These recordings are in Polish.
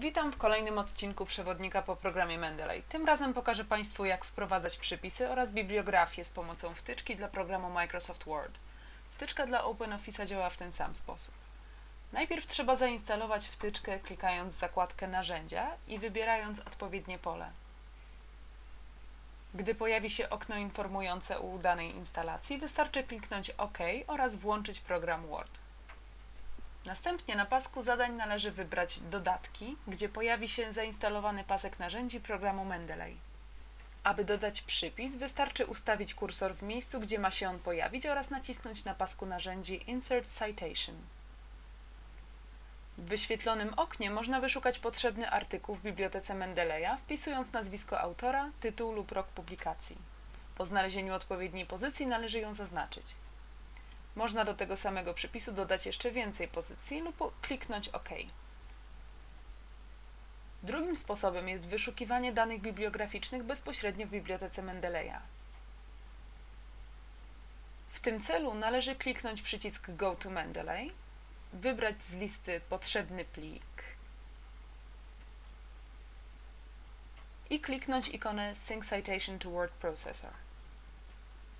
Witam w kolejnym odcinku przewodnika po programie Mendeley. Tym razem pokażę Państwu, jak wprowadzać przypisy oraz bibliografię z pomocą wtyczki dla programu Microsoft Word. Wtyczka dla OpenOffice'a działa w ten sam sposób. Najpierw trzeba zainstalować wtyczkę klikając zakładkę Narzędzia i wybierając odpowiednie pole. Gdy pojawi się okno informujące o udanej instalacji, wystarczy kliknąć OK oraz włączyć program Word. Następnie na pasku zadań należy wybrać Dodatki, gdzie pojawi się zainstalowany pasek narzędzi programu Mendeley. Aby dodać przypis, wystarczy ustawić kursor w miejscu, gdzie ma się on pojawić oraz nacisnąć na pasku narzędzi Insert Citation. W wyświetlonym oknie można wyszukać potrzebny artykuł w bibliotece Mendeleya, wpisując nazwisko autora, tytuł lub rok publikacji. Po znalezieniu odpowiedniej pozycji należy ją zaznaczyć. Można do tego samego przypisu dodać jeszcze więcej pozycji lub kliknąć OK. Drugim sposobem jest wyszukiwanie danych bibliograficznych bezpośrednio w bibliotece Mendeleya. W tym celu należy kliknąć przycisk Go to Mendeley, wybrać z listy potrzebny plik i kliknąć ikonę Sync Citation to Word Processor.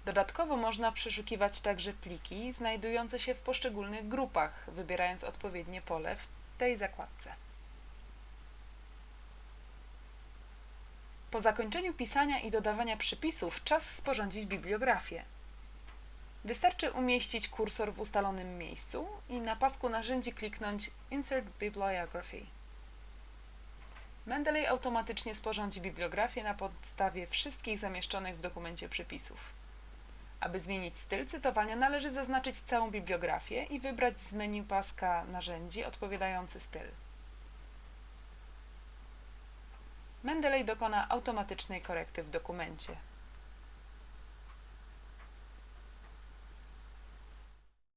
Dodatkowo można przeszukiwać także pliki znajdujące się w poszczególnych grupach, wybierając odpowiednie pole w tej zakładce. Po zakończeniu pisania i dodawania przypisów czas sporządzić bibliografię. Wystarczy umieścić kursor w ustalonym miejscu i na pasku narzędzi kliknąć Insert Bibliography. Mendeley automatycznie sporządzi bibliografię na podstawie wszystkich zamieszczonych w dokumencie przypisów. Aby zmienić styl cytowania, należy zaznaczyć całą bibliografię i wybrać z menu paska narzędzi odpowiadający styl. Mendeley dokona automatycznej korekty w dokumencie.